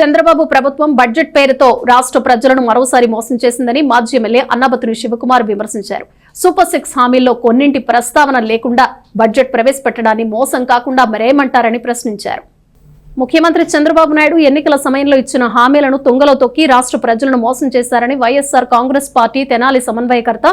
చంద్రబాబు ప్రభుత్వం బడ్జెట్ పేరుతో రాష్ట్ర ప్రజలను మరోసారి మోసం చేసిందని మాజీ ఎమ్మెల్యే అన్నాబతుని శివకుమార్ విమర్శించారు. సూపర్ సిక్స్ హామీల్లో కొన్నింటి ప్రస్తావన లేకుండా బడ్జెట్ ప్రవేశపెట్టడాన్ని మోసం కాకుండా మరేమంటారని ప్రశ్నించారు. ముఖ్యమంత్రి చంద్రబాబు నాయుడు ఎన్నికల సమయంలో ఇచ్చిన హామీలను తుంగలో తొక్కి రాష్ట్ర ప్రజలను మోసం చేశారని వైఎస్సార్ కాంగ్రెస్ పార్టీ తెనాలి సమన్వయకర్త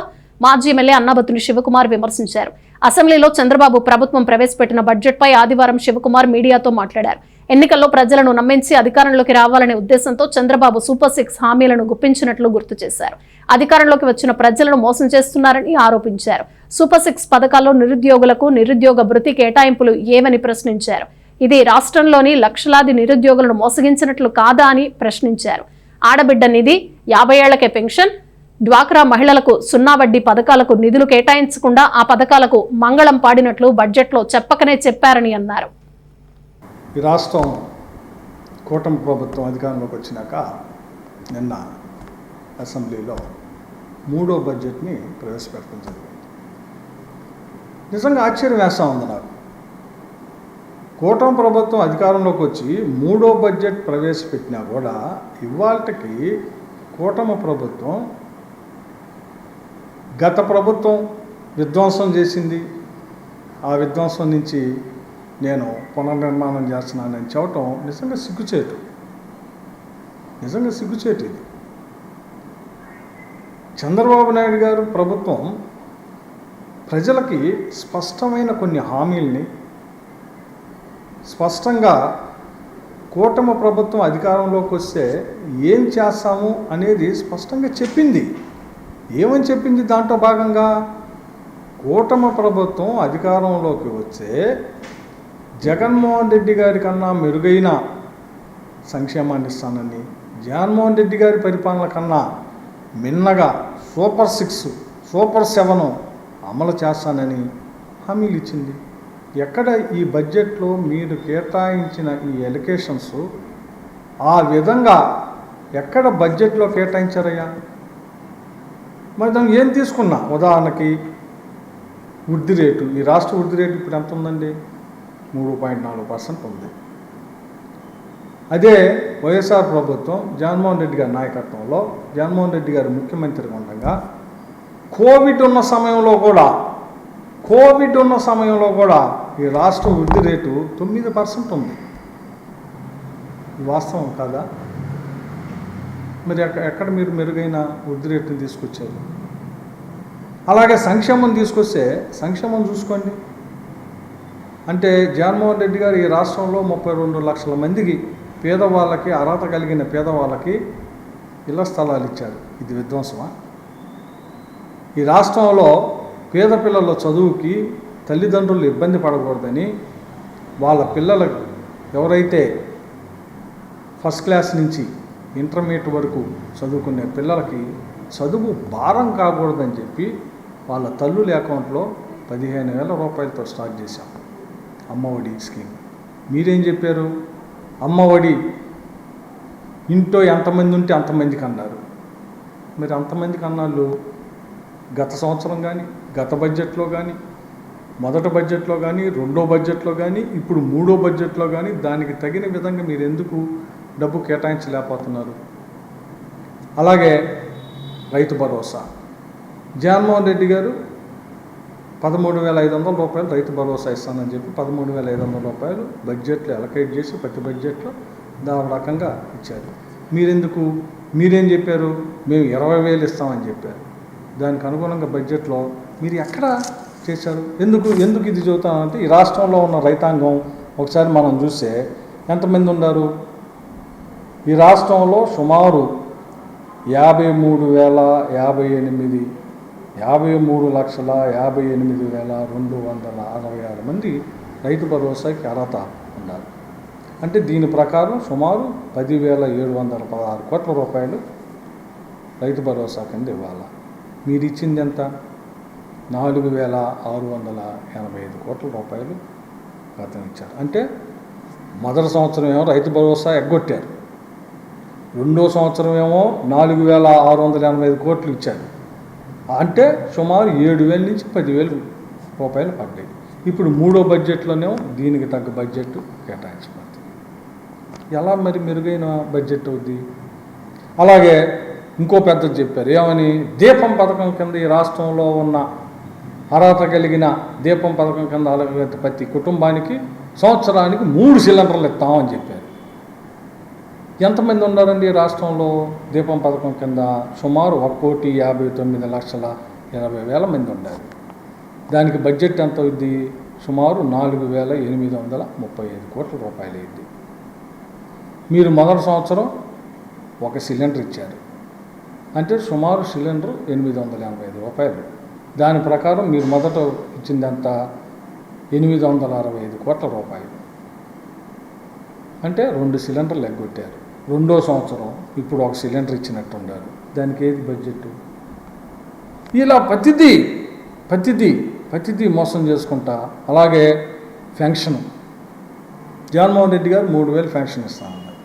మాజీ ఎమ్మెల్యే అన్నాబతుని శివకుమార్ విమర్శించారు. అసెంబ్లీలో చంద్రబాబు ప్రభుత్వం ప్రవేశపెట్టిన బడ్జెట్పై ఆదివారం శివకుమార్ మీడియాతో మాట్లాడారు. ఎన్నికల్లో ప్రజలను నమ్మించి అధికారంలోకి రావాలనే ఉద్దేశంతో చంద్రబాబు సూపర్ సిక్స్ హామీలను గుప్పించినట్లు గుర్తు చేశారు. అధికారంలోకి వచ్చిన ప్రజలను మోసం చేస్తున్నారని ఆరోపించారు. సూపర్ సిక్స్ పథకాల్లో నిరుద్యోగులకు నిరుద్యోగ భృతి కేటాయింపులు ఏవని ప్రశ్నించారు? ఇది రాష్ట్రంలోని లక్షలాది నిరుద్యోగులను మోసగించినట్లు కాదా అని ప్రశ్నించారు. ఆడబిడ్డ నిధి యాభై ఏళ్ళకే పెన్షన్ డ్వాక్రా మహిళలకు సున్నా వడ్డీ పథకాలకు నిధులు కేటాయించకుండా ఆ పథకాలకు మంగళం పాడినట్లు బడ్జెట్లో చెప్పకనే చెప్పారని అన్నారు. ఈ రాష్ట్రం కూటమి ప్రభుత్వం అధికారంలోకి వచ్చినాక నిన్న అసెంబ్లీలో మూడో బడ్జెట్ని ప్రవేశపెట్టడం జరిగింది. నిజంగా ఆశ్చర్యం వేస్తూ ఉంది నాకు. కూటమి ప్రభుత్వం అధికారంలోకి వచ్చి మూడో బడ్జెట్ ప్రవేశపెట్టినా కూడా ఇవాళకి కూటమి ప్రభుత్వం గత ప్రభుత్వం విధ్వంసం చేసింది. ఆ విధ్వంసం నుంచి నేను పునర్నిర్మాణం చేస్తున్నానని చెప్పటం నిజంగా సిగ్గుచేటు. నిజంగా సిగ్గుచేటు ఇది. చంద్రబాబు నాయుడు గారు ప్రభుత్వం ప్రజలకి స్పష్టమైన కొన్ని హామీల్ని స్పష్టంగా కూటమి ప్రభుత్వం అధికారంలోకి వస్తే ఏం చేస్తాము అనేది స్పష్టంగా చెప్పింది. ఏమని చెప్పింది దాంట్లో భాగంగా? కూటమి ప్రభుత్వం అధికారంలోకి వచ్చే జగన్మోహన్ రెడ్డి గారి కన్నా మెరుగైన సంక్షేమాన్ని ఇస్తానని జగన్మోహన్ రెడ్డి గారి పరిపాలన కన్నా మిన్నగా సూపర్ సిక్స్ సూపర్ సెవెన్ అమలు చేస్తానని హామీలు ఇచ్చింది. ఎక్కడ ఈ బడ్జెట్లో మీరు కేటాయించిన ఈ ఎలికేషన్స్ ఆ విధంగా ఎక్కడ బడ్జెట్లో కేటాయించారయ్యా? మరి దాన్ని ఏం తీసుకున్నా? ఉదాహరణకి వృద్ధి రేటు ఈ రాష్ట్ర వృద్ధి రేటు ఇప్పుడు ఎంత ఉందండి మూడు పాయింట్ నాలుగు పర్సెంట్ ఉంది. అదే వైఎస్ఆర్ ప్రభుత్వం జగన్మోహన్ రెడ్డి గారి నాయకత్వంలో జగన్మోహన్ రెడ్డి గారు ముఖ్యమంత్రిగా ఉండగా కోవిడ్ ఉన్న సమయంలో కూడా కోవిడ్ ఉన్న సమయంలో కూడా ఈ రాష్ట్ర వృద్ధి రేటు తొమ్మిది పర్సెంట్ ఉంది. వాస్తవం కాదా? మరి ఎక్కడ మీరు మెరుగైన వృద్ధి రేటుని తీసుకొచ్చారు? అలాగే సంక్షేమం తీసుకొస్తే సంక్షేమం చూసుకోండి. అంటే జగన్మోహన్ రెడ్డి గారు ఈ రాష్ట్రంలో ముప్పై రెండు లక్షల మందికి పేదవాళ్ళకి అర్హత కలిగిన పేదవాళ్ళకి ఇళ్ళ స్థలాలు ఇచ్చారు. ఇది విధ్వంసమా? ఈ రాష్ట్రంలో పేద పిల్లల చదువుకి తల్లిదండ్రులు ఇబ్బంది పడకూడదని వాళ్ళ పిల్లలకు ఎవరైతే ఫస్ట్ క్లాస్ నుంచి ఇంటర్మీడియట్ వరకు చదువుకునే పిల్లలకి చదువు భారం కాకూడదని చెప్పి వాళ్ళ తల్లుల అకౌంట్లో పదిహేను వేల రూపాయలతో స్టార్ట్ చేశాం. అమ్మఒడి స్కీమ్. మీరేం చెప్పారు? అమ్మఒడి ఇంట్లో ఎంతమంది ఉంటే అంతమందికి అన్నారు. మరి అంతమందికి అన్నాళ్ళు గత సంవత్సరం కానీ గత బడ్జెట్లో కానీ మొదటి బడ్జెట్లో కానీ రెండో బడ్జెట్లో కానీ ఇప్పుడు మూడో బడ్జెట్లో కానీ దానికి తగిన విధంగా మీరు ఎందుకు డబ్బు కేటాయించలేకపోతున్నారు? అలాగే రైతు భరోసా. జగన్మోహన్ రెడ్డి గారు పదమూడు వేల ఐదు వందల రూపాయలు రైతు భరోసా ఇస్తానని చెప్పి పదమూడు వేల ఐదు వందల రూపాయలు బడ్జెట్లో అలకేట్ చేసి ప్రతి బడ్జెట్లో దాని రకంగా ఇచ్చారు. మీరెందుకు? మీరేం చెప్పారు? మేము ఇరవై వేలు ఇస్తామని చెప్పారు. దానికి అనుగుణంగా బడ్జెట్లో మీరు ఎక్కడ చేశారు? ఎందుకు? ఎందుకు ఇది చెబుతానంటే ఈ రాష్ట్రంలో ఉన్న రైతాంగం ఒకసారి మనం చూస్తే ఎంతమంది ఉన్నారు? ఈ రాష్ట్రంలో సుమారు యాభై మూడు వేల యాభై ఎనిమిది యాభై మూడు లక్షల యాభై ఎనిమిది వేల రెండు వందల అరవై ఆరు మంది రైతు భరోసాకి అర్హత ఉన్నారు. అంటే దీని ప్రకారం సుమారు పదివేల ఏడు వందల పదహారు కోట్ల రూపాయలు రైతు భరోసా కింద ఇవ్వాలి? మీరు ఇచ్చింది ఎంత నాలుగు వేల ఆరు వందల ఎనభై ఐదు కోట్ల రూపాయలు గతం ఇచ్చారు. అంటే మొదటి సంవత్సరం ఏమో రైతు భరోసా ఎగ్గొట్టారు. రెండో సంవత్సరం ఏమో నాలుగు వేల ఆరు వందల ఎనభై ఐదు కోట్లు ఇచ్చారు. అంటే సుమారు ఏడు వేల నుంచి పదివేలు రూపాయలు పడ్డాయి. ఇప్పుడు మూడో బడ్జెట్లోనేమో దీనికి తగ్గ బడ్జెట్ కేటాయించబడుతుంది. ఎలా మరి మెరుగైన బడ్జెట్ అవుద్ది? అలాగే ఇంకో పెద్దది చెప్పారు ఏమని? దీపం పథకం కింద ఈ రాష్ట్రంలో ఉన్న అర్హత కలిగిన దీపం పథకం కింద అలాగే ప్రతి కుటుంబానికి సంవత్సరానికి మూడు సిలిండర్లు ఇస్తామని చెప్పారు. ఎంతమంది ఉన్నారండి ఈ రాష్ట్రంలో దీపం పథకం కింద? సుమారు ఒక కోటి యాభై తొమ్మిది లక్షల ఎనభై వేల మంది ఉన్నారు. దానికి బడ్జెట్ ఎంత అవుద్ది? సుమారు నాలుగు వేల ఎనిమిది వందల ముప్పై ఐదు కోట్ల రూపాయలు అయింది మీరు మొదటి సంవత్సరం ఒక సిలిండర్ ఇచ్చారు. అంటే సుమారు సిలిండర్ ఎనిమిది వందల ఎనభై ఐదు రూపాయలు. దాని ప్రకారం మీరు మొదట ఇచ్చిందంత ఎనిమిది వందల అరవై ఐదు కోట్ల రూపాయలు. అంటే రెండు సిలిండర్లు ఎగ్గొట్టారు. రెండో సంవత్సరం ఇప్పుడు ఒక సిలిండర్ ఇచ్చినట్టు ఉండాలి. దానికి ఏది బడ్జెట్ ఇలా ప్రతిదీ ప్రతిదీ ప్రతిదీ మోసం చేసుకుంటా అలాగే ఫెన్షన్ జగన్మోహన్ రెడ్డి గారు మూడు వేలు ఫెన్షన్ ఇస్తానన్నారు.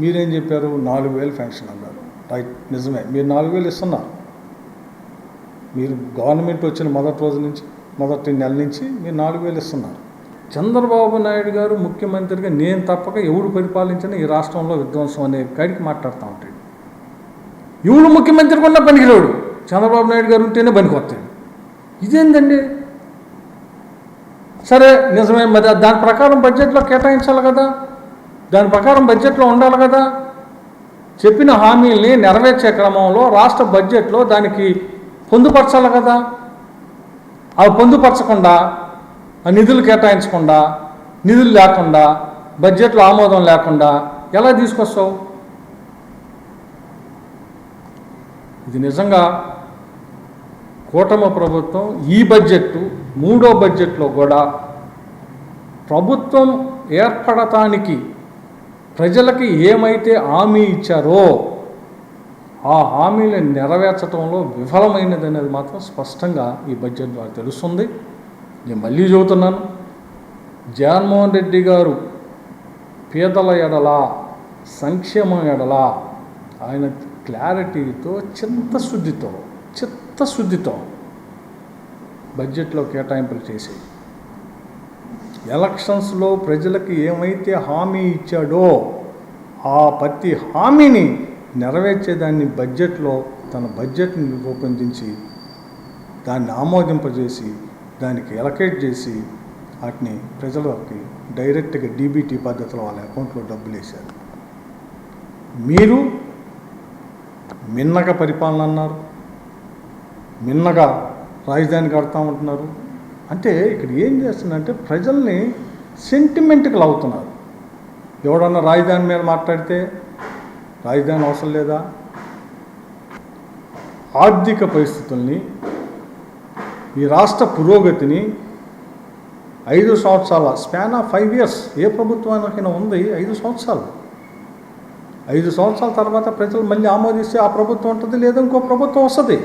మీరేం చెప్పారు? నాలుగు వేలు ఫెన్షన్ అన్నారు. రైట్ నిజమే. మీరు నాలుగు వేలు ఇస్తున్నారు. మీరు గవర్నమెంట్ వచ్చిన మొదటి రోజు నుంచి మొదటి నెల నుంచి మీరు నాలుగు వేలు ఇస్తున్నారు. చంద్రబాబు నాయుడు గారు ముఖ్యమంత్రిగా నేను తప్పక ఎవడు పరిపాలించినా ఈ రాష్ట్రంలో విధ్వంసం అనే కాడికి మాట్లాడుతూ ఉంటాడు. ఎవడు ముఖ్యమంత్రి కొన్నా పనికిరాడు. చంద్రబాబు నాయుడు గారు ఉంటేనే పనికొస్తాడు ఇదేందండి? సరే నిజమే మరి దాని ప్రకారం బడ్జెట్లో కేటాయించాలి కదా. దాని ప్రకారం బడ్జెట్లో ఉండాలి కదా. చెప్పిన హామీల్ని నెరవేర్చే క్రమంలో రాష్ట్ర బడ్జెట్లో దానికి పొందుపరచాలి కదా. అవి పొందుపరచకుండా నిధులు కేటాయించకుండా నిధులు లేకుండా బడ్జెట్లో ఆమోదం లేకుండా ఎలా తీసుకొస్తావు? ఇది నిజంగా కూటమి ప్రభుత్వం ఈ బడ్జెట్ మూడో బడ్జెట్లో కూడా ప్రభుత్వం ఏర్పడటానికి ప్రజలకి ఏమైతే హామీ ఇచ్చారో ఆ హామీలను నెరవేర్చడంలో విఫలమైనది అనేది మాత్రం స్పష్టంగా ఈ బడ్జెట్ ద్వారా తెలుస్తుంది. నేను మళ్ళీ చెబుతున్నాను. జగన్మోహన్ రెడ్డి గారు పేదల ఎడల సంక్షేమం ఎడల ఆయన క్లారిటీతో చిత్తశుద్ధితో చిత్తశుద్ధితో బడ్జెట్లో కేటాయింపులు చేసి ఎలక్షన్స్లో ప్రజలకు ఏమైతే హామీ ఇచ్చాడో ఆ ప్రతి హామీని నెరవేర్చేదాన్ని బడ్జెట్లో తన బడ్జెట్ని రూపొందించి దాన్ని ఆమోదింపజేసి దానికి ఎలకేట్ చేసి వాటిని ప్రజలకి డైరెక్ట్గా డీబీటీ పద్ధతిలో వాళ్ళ అకౌంట్లో డబ్బులు వేశారు. మీరు మిన్నగా పరిపాలన అన్నారు మిన్నగా రాజధాని కడతామంటున్నారు అంటే ఇక్కడ ఏం చేస్తుందంటే ప్రజల్ని సెంటిమెంట్కి లాగుతున్నారు. ఎవడన్నా రాజధాని మీద మాట్లాడితే రాజధాని అవసరం లేదా? ఆర్థిక పరిస్థితుల్ని ఈ రాష్ట్ర పురోగతిని ఐదు సంవత్సరాల స్పాన్ ఆఫ్ ఫైవ్ ఇయర్స్ ఏ ప్రభుత్వానికైనా ఉంది ఐదు సంవత్సరాలు. ఐదు సంవత్సరాల తర్వాత ప్రజలు మళ్ళీ ఆమోదిస్తే ఆ ప్రభుత్వం ఉంటుంది లేదా ఇంకో ప్రభుత్వం వస్తుంది.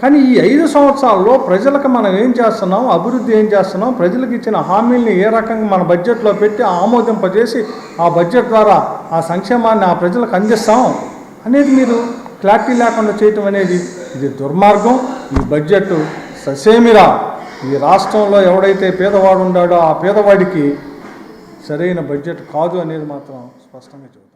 కానీ ఈ ఐదు సంవత్సరాల్లో ప్రజలకు మనం ఏం చేస్తున్నాం? అభివృద్ధి ఏం చేస్తున్నాం? ప్రజలకు ఇచ్చిన హామీల్ని ఏ రకంగా మన బడ్జెట్లో పెట్టి ఆమోదింపజేసి ఆ బడ్జెట్ ద్వారా ఆ సంక్షేమాన్ని ఆ ప్రజలకు అందిస్తాం? అనేది మీరు క్లారిటీ లేకుండా చేయటం అనేది ఇది దుర్మార్గం. ఈ బడ్జెట్ ససేమిరా? ఈ రాష్ట్రంలో ఎవడైతే పేదవాడు ఉన్నాడో ఆ పేదవాడికి సరైన బడ్జెట్ కాదు అనేది మాత్రం స్పష్టంగా చెబుతుంది.